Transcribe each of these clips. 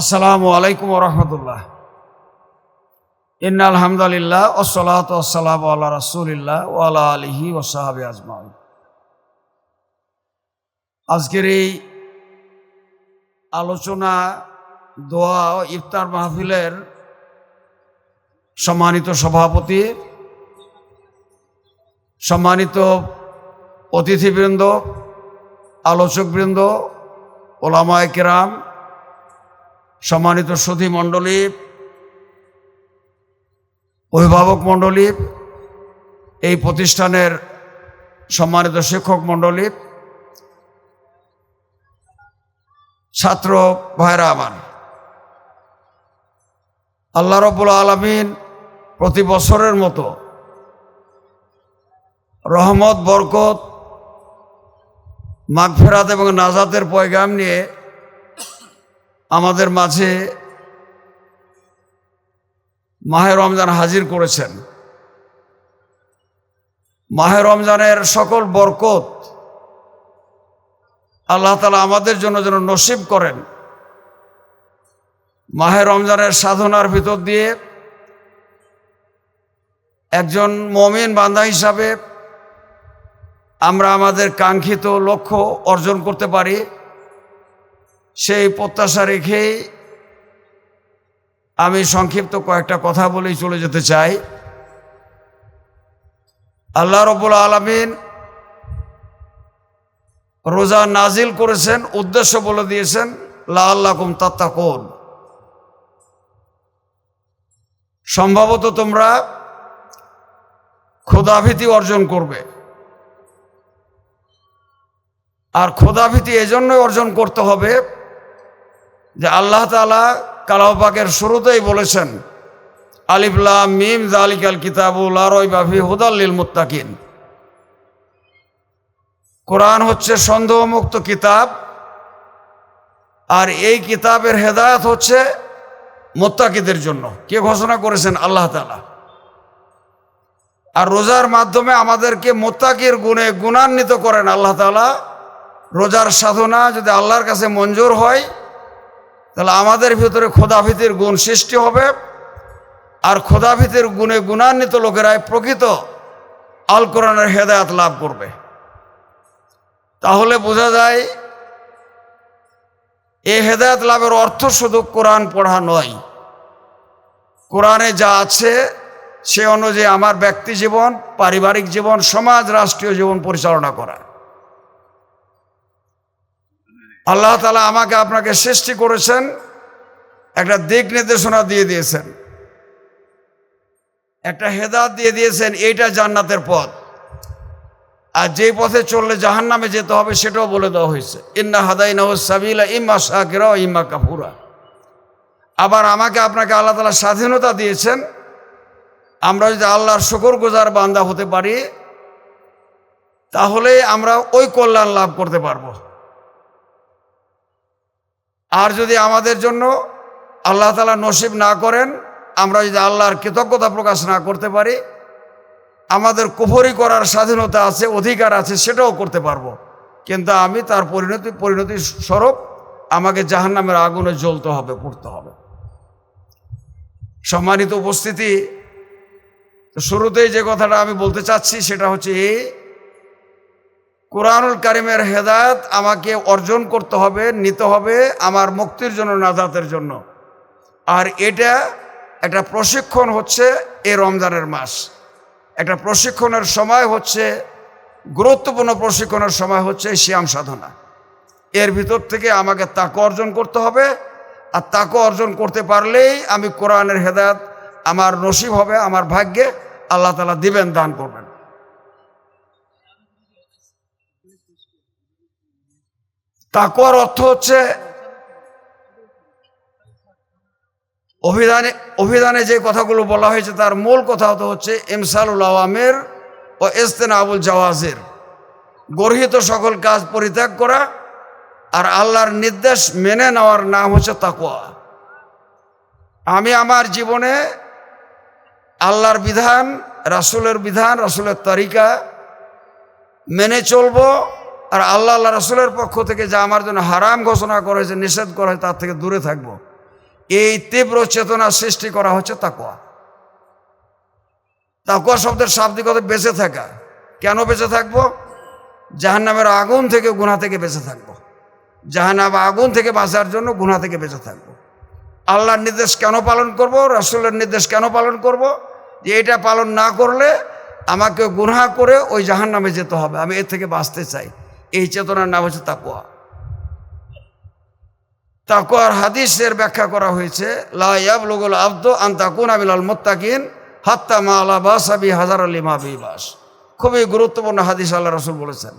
আসসালামু আলাইকুম রহমতুল্লাহ। ইন্না আলহামদুলিল্লাহ ওসলাত ওসালাম আল্লাহ রাসুলিল্লাহ ওয়ালা আলিহি ওসাহাবি আজমাই আজকের এই আলোচনা, দোয়া ও ইফতার মাহফিলের সম্মানিত সভাপতি, সম্মানিত অতিথিবৃন্দ, আলোচকবৃন্দ, ওলামায় কেরাম সম্মানিত সুধী মণ্ডলী, অভিভাবক মণ্ডলী, এই প্রতিষ্ঠানের সম্মানিত শিক্ষক মণ্ডলী, ছাত্র ভাইরা আমার। আল্লাহ রব্বুল আলমিন প্রতি বছরের মতো রহমত, বরকত, মাগফেরাত এবং নাজাতের পয়গাম নিয়ে আমাদের মাঝে মাহে রমজান হাজির করেছেন। মাহে রমজানের সকল বরকত আল্লাহ তালা আমাদের জন্য যেন নসিব করেন। মাহে রমজানের সাধনার ভিতর দিয়ে একজন মমিন বান্ধা হিসাবে আমরা আমাদের কাঙ্ক্ষিত লক্ষ্য অর্জন করতে পারি। সেই প্রত্যাশা রেখেই আমি সংক্ষিপ্ত কয়েকটা কথা বলেই চলে যেতে চাই। আল্লাহ রবুল আলমিন রোজা নাজিল করেছেন, উদ্দেশ্য বলে দিয়েছেন লা আল্লাকুম তাত্তাকুন। সম্ভবত তোমরা ক্ষুধাভীতি অর্জন করবে। আর ক্ষুধাভীতি এজন্যই অর্জন করতে হবে যে আল্লাহ তালা কালাপাকের শুরুতেই বলেছেন আলিফুল্লাহ মিম জালিকাল কিতাবুল আরই বাফি হুদাল্লিল মুত্তাকিন। কোরআন হচ্ছে সন্দেহমুক্ত কিতাব, আর এই কিতাবের হেদায়ত হচ্ছে মোত্তাকিদের জন্য। কে ঘোষণা করেছেন? আল্লাহ তালা আর রোজার মাধ্যমে আমাদেরকে মোত্তাকির গুণে গুণান্বিত করেন আল্লাহ তালা রোজার সাধনা যদি আল্লাহর কাছে মঞ্জুর হয় তাহলে আমাদের ভিতরে খোদাভীতির গুণ সৃষ্টি হবে। আর খোদাভীতির গুণে গুণান্বিত লোকেরাই প্রকৃত আল কোরআনের হেদায়াত লাভ করবে। তাহলে বোঝা যায়, এ হেদায়াত লাভের অর্থ শুধু কোরআন পড়া নয়। কোরআনে যা আছে, সে অনুযায়ী আমার ব্যক্তি জীবন, পারিবারিক জীবন, সমাজ, রাষ্ট্রীয় জীবন পরিচালনা করা। আল্লাহ তালা আমাকে আপনাকে সৃষ্টি করেছেন, একটা দিক নির্দেশনা দিয়ে দিয়েছেন। একটা হেদাত দিয়ে দিয়েছেন, এইটা জান্নাতের পথ। আর যে পথে চললে জাহান নামে যেতে হবে, সেটাও বলে দেওয়া হয়েছে। ইন্না হাদাইনা সাবিলা ইম্মা শাকিরা ইম্মা কাপুরা আবার আমাকে আপনাকে আল্লাহ তালা স্বাধীনতা দিয়েছেন, আমরা যদি আল্লাহর শকর গোজার বান্দা হতে পারি, তাহলে আমরা ওই কল্যাণ লাভ করতে পারব। আর যদি আমাদের জন্য আল্লাহ তালা নসিব না করেন, আমরা যদি আল্লাহর কৃতজ্ঞতা প্রকাশ না করতে পারি, আমাদের কুফরি করার স্বাধীনতা আছে, অধিকার আছে, সেটাও করতে পারব। কিন্তু আমি তার পরিণতি পরিণতি স্বরূপ আমাকে জাহান্নামের আগুনে জ্বলতে হবে, পড়তে হবে। সম্মানিত উপস্থিতি, শুরুতেই যে কথাটা আমি বলতে চাচ্ছি, সেটা হচ্ছে এই কোরআনুল কারিমের হেদায়ত আমাকে অর্জন করতে হবে, নিতে হবে আমার মুক্তির জন্য, নাজাতের জন্য। আর এটা একটা প্রশিক্ষণ হচ্ছে এ রমজানের মাস। একটা প্রশিক্ষণের সময় হচ্ছে, গুরুত্বপূর্ণ প্রশিক্ষণের সময় হচ্ছে শ্যাম সাধনা। এর ভিতর থেকে আমাকে তাকে অর্জন করতে হবে। আর তাকে অর্জন করতে পারলেই আমি কোরআনের হেদায়ত আমার নসিব হবে, আমার ভাগ্যে আল্লাহ তালা দিবেন, দান করবেন। তাকুয়ার অর্থ হচ্ছে অভিধানে অভিধানে যে কথাগুলো বলা হয়েছে তার মূল কথা তো হচ্ছে ইমসালুল আওয়ামের ও এস্তেন আবুল জওয়াজের। গর্হিত সকল কাজ পরিত্যাগ করা আর আল্লাহর নির্দেশ মেনে নেওয়ার নাম হচ্ছে তাকুয়া। আমি আমার জীবনে আল্লাহর বিধান, রাসুলের বিধান, রাসুলের তরিকা মেনে চলবো। আর আল্লাহ আল্লাহ রসুলের পক্ষ থেকে যা আমার জন্য হারাম ঘোষণা করা হয়েছে, নিষেধ করা হয়েছে, তার থেকে দূরে থাকব। এই তীব্র চেতনা সৃষ্টি করা হচ্ছে তাকুয়া তাকুয়া শব্দের শাব্দিক অর্থ বেঁচে থাকা। কেন বেঁচে থাকব? জাহান্নামের আগুন থেকে গুণা থেকে বেঁচে থাকব। জাহান্নাম আগুন থেকে বাঁচার জন্য গুণা থেকে বেঁচে থাকব। আল্লাহর নির্দেশ কেন পালন করব? রাসূলের নির্দেশ কেন পালন করব? যে এটা পালন না করলে আমাকে গুনাহ করে ওই জাহান্নামে যেতে হবে। আমি এর থেকে বাঁচতে চাই। এই চেতনার নাম হচ্ছে তাকুয়া তাকুয়ার হাদিসের ব্যাখ্যা করা হয়েছে লাইয়াবলুগুল আব্দ আন্তাকুন আবিলাল মোত্তাকিন হাত্তা মা আলা বাস আবি হাজার আলী মাবি বাস। খুবই গুরুত্বপূর্ণ হাদিস আল্লাহ রসুল বলেছেন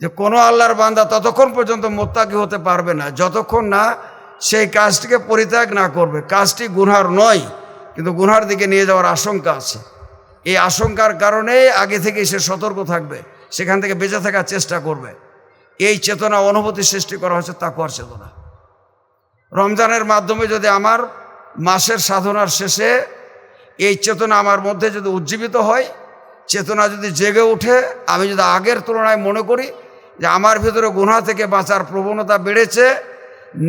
যে কোনো আল্লাহর বান্দা ততক্ষণ পর্যন্ত মোত্তাকি হতে পারবে না, যতক্ষণ না সেই কাজটিকে পরিত্যাগ না করবে। কাজটি গুনহার নয়, কিন্তু গুনহার দিকে নিয়ে যাওয়ার আশঙ্কা আছে। এই আশঙ্কার কারণে আগে থেকে সে সতর্ক থাকবে। সেখান থেকে বেঁচে থাকার চেষ্টা করবে। এই চেতনা অনুভূতি সৃষ্টি করা হচ্ছে তাকুয়ার চেতনা। রমজানের মাধ্যমে যদি আমার মাসের সাধনার শেষে এই চেতনা আমার মধ্যে যদি উজ্জীবিত হয়, চেতনা যদি জেগে ওঠে, আমি যদি আগের তুলনায় মনে করি যে আমার ভিতরে গুণা থেকে বাঁচার প্রবণতা বেড়েছে,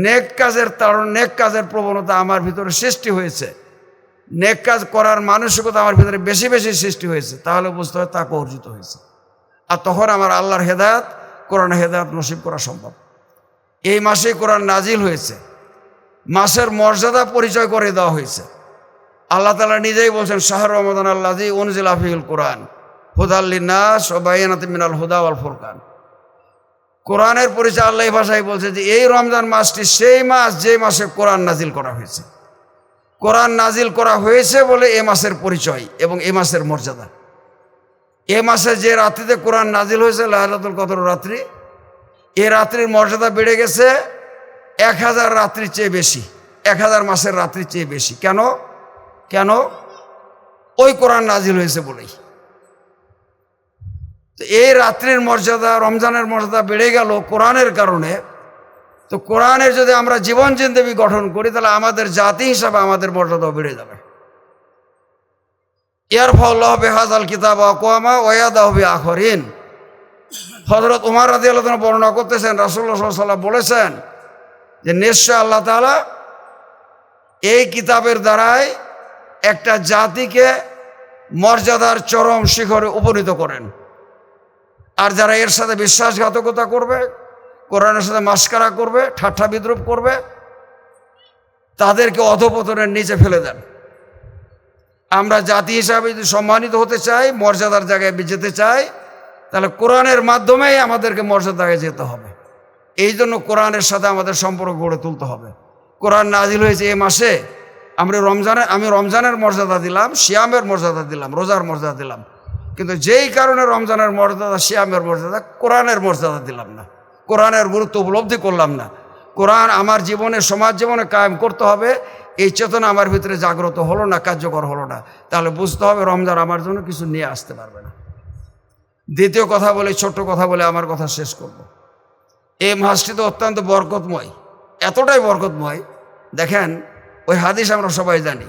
নেক কাজের তাড়ন নেক কাজের প্রবণতা আমার ভিতরে সৃষ্টি হয়েছে। নেক কাজ করার মানসিকতা আমার ভিতরে বেশি বেশি সৃষ্টি হয়েছে, তাহলে বুঝতে হবে তাকে অর্জিত হয়েছে। আর তখন আমার আল্লাহর হেদায়াত, কোরআন হেদায়াত নসিব করা সম্ভব। এই মাসেই কোরআন নাজিল হয়েছে। মাসের মর্যাদা পরিচয় করে দেওয়া হয়েছে। আল্লাহ তালা নিজেই বলছেন, শাহর রহমদান আল্লাহি উনজিল আফিউল কোরআন হুদাল্লিনাস ও বাইনাত মিনাল হুদা আল ফুরকান। কোরআনের পরিচয় আল্লাহ ভাষায় বলছে যে, এই রমজান মাসটি সেই মাস যে মাসে কোরআন নাজিল করা হয়েছে। কোরআন নাজিল করা হয়েছে বলে এ মাসের পরিচয় এবং এ মাসের মর্যাদা। এ মাসে যে রাত্রিতে কোরআন নাজিল হয়েছে লাহলাতুল কদর রাত্রি, এ রাত্রির মর্যাদা বেড়ে গেছে এক হাজার রাত্রির চেয়ে বেশি, এক হাজার মাসের রাত্রির চেয়ে বেশি। কেন? কেন? ওই কোরআন নাজিল হয়েছে বলেই। এই রাত্রির মর্যাদা, রমজানের মর্যাদা বেড়ে গেল কোরআনের কারণে। তো কোরআনের যদি আমরা জীবন জিন্দেবী গঠন করি, তাহলে আমাদের জাতি হিসাবে আমাদের মর্যাদাও বেড়ে যাবে। ইয়ার ফল্লাহ বেহাজ আল কিতাব আকোয়ামা ওয়াদা হবে আখরিন হজরত উমার রাজি আল্লাহ বর্ণনা করতেছেন রাসুল্লাহ সাল্লাম বলেছেন যে নিশ্চয় আল্লাহ তালা এই কিতাবের দ্বারাই একটা জাতিকে মর্যাদার চরম শিখরে উপনীত করেন। আর যারা এর সাথে বিশ্বাসঘাতকতা করবে, কোরআনের সাথে মাস্কারা করবে, ঠাট্টা বিদ্রুপ করবে, তাদেরকে অধপতনের নিচে ফেলে দেন। আমরা জাতি হিসাবে যদি সম্মানিত হতে চাই, মর্যাদার জায়গায় যেতে চাই, তাহলে কোরআনের মাধ্যমেই আমাদেরকে মর্যাদায় যেতে হবে। এই জন্য কোরআনের সাথে আমাদের সম্পর্ক গড়ে তুলতে হবে। কোরআন নাজিল হয়েছে এ মাসে। আমরা রমজানের আমি রমজানের মর্যাদা দিলাম, শিয়ামের মর্যাদা দিলাম, রোজার মর্যাদা দিলাম। কিন্তু যেই কারণে রমজানের মর্যাদা, শিয়ামের মর্যাদা, কোরআনের মর্যাদা দিলাম না। কোরআনের গুরুত্ব উপলব্ধি করলাম না। কোরআন আমার জীবনে, সমাজ জীবনে কায়েম করতে হবে। এই চেতনা আমার ভিতরে জাগ্রত হলো না, কার্যকর হলো না। তাহলে বুঝতে হবে রমজান আমার জন্য কিছু নিয়ে আসতে পারবে না। দ্বিতীয় কথা বলে, ছোট্ট কথা বলে আমার কথা শেষ করব। এই মাসটি তো অত্যন্ত বরকতময়। এতটাই বরকতময়, দেখেন, ওই হাদিস আমরা সবাই জানি,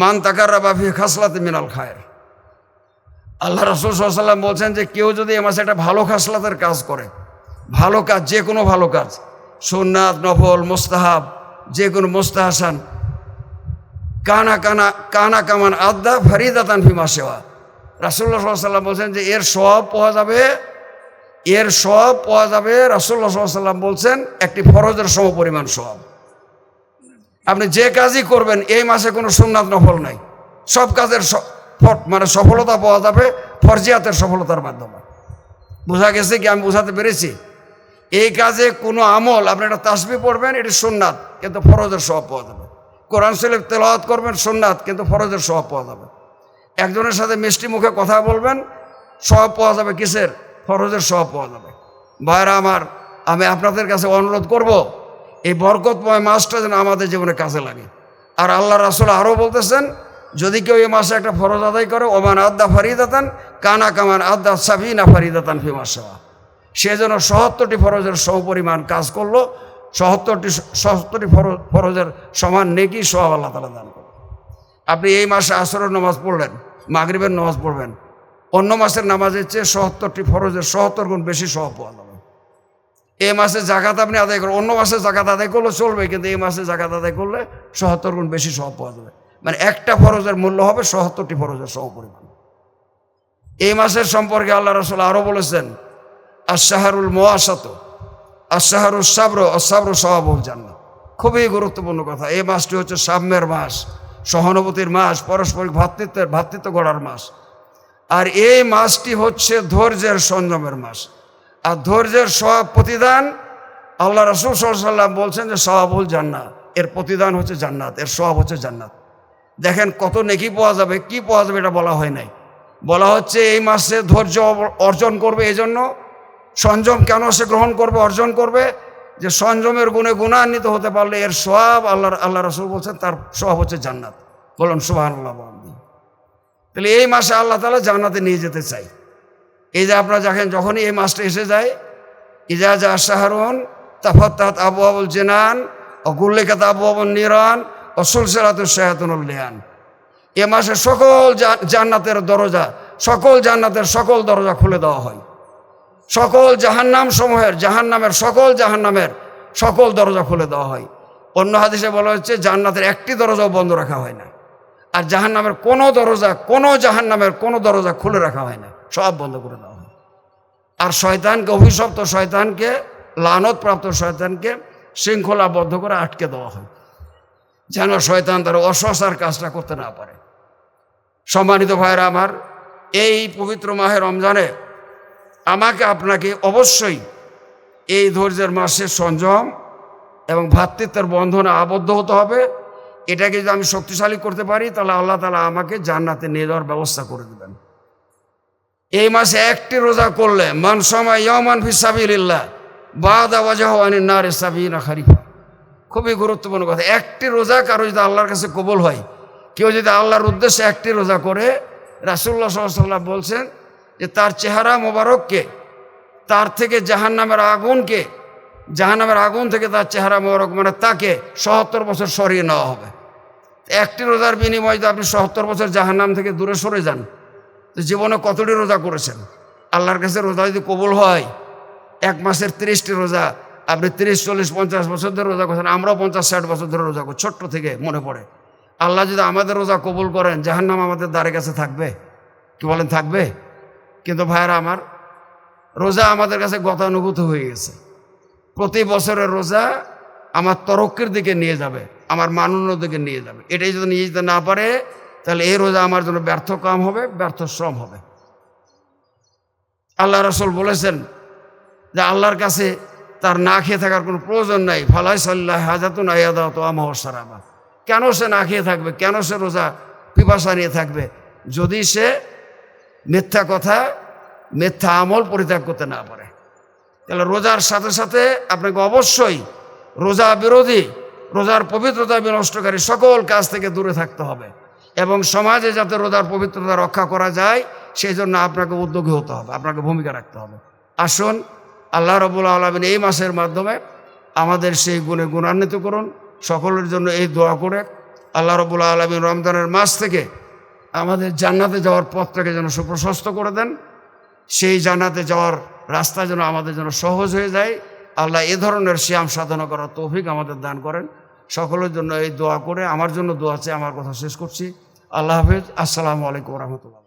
মান তাকাররা বাফি খাসলাতে মিনাল খায়ের। আল্লাহ রসুল বলছেন যে, কেউ যদি এ মাসে একটা ভালো খাসলাতের কাজ করে, ভালো কাজ যে কোনো ভালো কাজ সোননাথ নফল, মোস্তাহাব যে কোনো মোস্তাহাসান কানা কানা কানা কামান আদা ফারিদাতান ফিমা সেওয়া রাসুল্লাহ সাল্লাম বলছেন যে এর সব পাওয়া যাবে, এর সব পাওয়া যাবে রাসুল্লাহ সাল্লাম বলছেন একটি ফরজের সম পরিমাণ সব আপনি যে কাজই করবেন, এই মাসে কোনো সোমনাথ নফল নাই। সব কাজের মানে সফলতা পাওয়া যাবে ফরজিয়াতের সফলতার মাধ্যমে। বোঝা গেছে কি? আমি বোঝাতে পেরেছি। এই কাজে কোনো আমল, আপনি একটা তাসবি পড়বেন, এটি সোননাথ কিন্তু ফরজের সব পাওয়া যাবে। কোরআন শরীফ তেলাওয়াত করবেন সোননাথ কিন্তু ফরজের সব পাওয়া যাবে। একজনের সাথে মিষ্টি মুখে কথা বলবেন সব পাওয়া যাবে কিসের? ফরজের সব পাওয়া যাবে। ভাইরা আমার, আমি আপনাদের কাছে অনুরোধ করব, এই বরকতময় মাসটা যেন আমাদের জীবনে কাজে লাগে। আর আল্লাহ রাসুল আরও বলতেছেন, যদি কেউ এই মাসে একটা ফরজ আদায় করে, ওমান আদা ফারিদাতান, কানা কামান আদা সাবিনা ফারিদাতান ফিমাস সে যেন সহত্তরটি ফরজের সমপরিমাণ কাজ করল সহত্তরটি সহত্তরটি ফরজ, ফরজের সমান নেকি সব আল্লাহ তালা দান করবে আপনি এই মাসে আসরের নামাজ পড়লেন, মাগরিবের নামাজ পড়বেন, অন্য মাসের নামাজের চেয়ে সহত্তরটি ফরজের সহত্তর গুণ বেশি সহ পাওয়া যাবে। এই মাসে জাকাত আপনি আদায় করেন, অন্য মাসে জাকাত আদায় করলে চলবে, কিন্তু এই মাসে জাকাত আদায় করলে সহত্তর গুণ বেশি সহ পাওয়া যাবে। মানে একটা ফরজের মূল্য হবে সহত্তরটি ফরজের সহ পরিমাণ। এই মাসের সম্পর্কে আল্লাহ রসুল আরও বলেছেন আশাহারুল মোয়াশাত আশাহারুল সাবর অসাবর সহাবুল জান্নাত। খুবই গুরুত্বপূর্ণ কথা। এই মাসটি হচ্ছে সাম্যের মাস, সহানুভূতির মাস, পারস্পরিক ভ্রাতৃত্বের ভ্রাতৃত্ব গড়ার মাস। আর এই মাসটি হচ্ছে ধৈর্যের সংযমের মাস। আর ধৈর্যের সব প্রতিদান আল্লাহ রসুল সাল্লাম বলছেন যে সহাবুল জান্নাত। এর প্রতিদান হচ্ছে জান্নাত, এর সব হচ্ছে জান্নাত। দেখেন কত নেকি পাওয়া যাবে, কি পাওয়া যাবে এটা বলা হয় নাই। বলা হচ্ছে এই মাসে ধৈর্য অর্জন করবে এই জন্য সংযম কেন সে গ্রহণ করবে, অর্জন করবে? যে সংযমের গুণে গুণান্বিত হতে পারলে এর সব আল্লাহ আল্লাহ রসুল বলছেন, তার সব হচ্ছে জান্নাত। বলুন সুবাহ আল্লাহ তাহলে এই মাসে আল্লাহ তালা জান্নাতে নিয়ে যেতে চাই। এই যে আপনারা দেখেন, যখনই এই মাসটা এসে যায় ইজা যা শাহরুন তাফাত আবু আবুল জেনান, ও গুল্লিকাত আবু আবুল নিরান, ও শাহাতুল লিয়ান। এ মাসে সকল জান্নাতের দরজা, সকল জান্নাতের সকল দরজা খুলে দেওয়া হয়। সকল জাহান্নাম সমূহের, জাহান্নামের সকল জাহান্নামের সকল দরজা খুলে দেওয়া হয়। অন্য হাদিসে বলা হচ্ছে, জান্নাতের একটি দরজাও বন্ধ রাখা হয় না। আর জাহান্নামের কোনো দরজা, কোনো জাহান্নামের কোনো দরজা খুলে রাখা হয় না। সব বন্ধ করে দেওয়া হয়। আর শয়তানকে, অভিশপ্ত শয়তানকে লানতপ্রাপ্ত শয়তানকে শৃঙ্খলাবদ্ধ করে আটকে দেওয়া হয়। যেন শয়তান তার অসসার কাজটা করতে না পারে। সম্মানিত ভাইরা আমার, এই পবিত্র মাহে রমজানে আমাকে আপনাকে অবশ্যই এই ধৈর্যের মাসে সংযম এবং ভ্রাতৃত্বের বন্ধনে আবদ্ধ হতে হবে। এটাকে যদি আমি শক্তিশালী করতে পারি, তাহলে আল্লাহ তালা আমাকে জান্নাতে নিয়ে যাওয়ার ব্যবস্থা করে দেবেন। এই মাসে একটি রোজা করলে, মান সময় খুবই গুরুত্বপূর্ণ কথা। একটি রোজা কারও যদি আল্লাহর কাছে কবল হয়, কেউ যদি আল্লাহর উদ্দেশ্যে একটি রোজা করে রাসুল্লাহ সাল্লাম বলছেন যে তার চেহারা মোবারককে, তার থেকে জাহান নামের আগুনকে জাহান নামের আগুন থেকে তার চেহারা মোবারক মানে তাকে সত্তর বছর সরিয়ে নেওয়া হবে। একটি রোজার বিনিময়ে যদি আপনি সত্তর বছর জাহান নাম থেকে দূরে সরে যান, তো জীবনে কতটি রোজা করেছেন? আল্লাহর কাছে রোজা যদি কবুল হয়, এক মাসের তিরিশটি রোজা, আপনি তিরিশ, চল্লিশ, পঞ্চাশ বছর ধরে রোজা করছেন, আমরাও পঞ্চাশ, ষাট বছর ধরে রোজা করি ছোট্ট থেকে মনে পড়ে। আল্লাহ যদি আমাদের রোজা কবুল করেন, জাহান্নাম আমাদের দ্বারে কাছে থাকবে? কি বলেন, থাকবে? কিন্তু ভাইয়েরা আমার, রোজা আমাদের কাছে গতানুগত হয়ে গেছে। প্রতি বছরের রোজা আমার তরক্কির দিকে নিয়ে যাবে, আমার মানন্যর দিকে নিয়ে যাবে। এটাই যদি নিয়ে যেতে না পারে, তাহলে এই রোজা আমার জন্য ব্যর্থ কাম হবে, ব্যর্থ শ্রম হবে। আল্লাহ রসুল বলেছেন যে আল্লাহর কাছে তার না খেয়ে থাকার কোনো প্রয়োজন নাই। ফালাই সাল্লাহ হাজাতুন আয়াদাত আমহসারাবা কেন সে না খেয়ে থাকবে? কেন সে রোজা পিপাসা নিয়ে থাকবে? যদি সে মিথ্যা কথা, মিথ্যা আমল পরিত্যাগ করতে না পারে। তাহলে রোজার সাথে সাথে আপনাকে অবশ্যই রোজা বিরোধী, রোজার পবিত্রতা বিনষ্টকারী সকল কাজ থেকে দূরে থাকতে হবে এবং সমাজে যাতে রোজার পবিত্রতা রক্ষা করা যায়, সেই জন্য আপনাকে উদ্যোগী হতে হবে, আপনাকে ভূমিকা রাখতে হবে। আসুন, আল্লাহ রবুল আলমিন এই মাসের মাধ্যমে আমাদের সেই গুণে গুণান্বিত করুন। সকলের জন্য এই দোয়া করে আল্লাহ রবুল আলমিন রমজানের মাস থেকে আমাদের জান্নাতে যাওয়ার পথটাকে যেন সুপ্রশস্ত করে দেন, সেই জান্নাতে যাওয়ার রাস্তা যেন আমাদের জন্য সহজ হয়ে যায়। আল্লাহ এ ধরনের শ্যাম সাধনা করার তৌফিক আমাদের দান করেন। সকলের জন্য এই দোয়া করে, আমার জন্য দোয়া চেয়ে আমার কথা শেষ করছি। আল্লাহ হাফেজ। আসসালামু আলাইকুম রহমতুল্লাহ।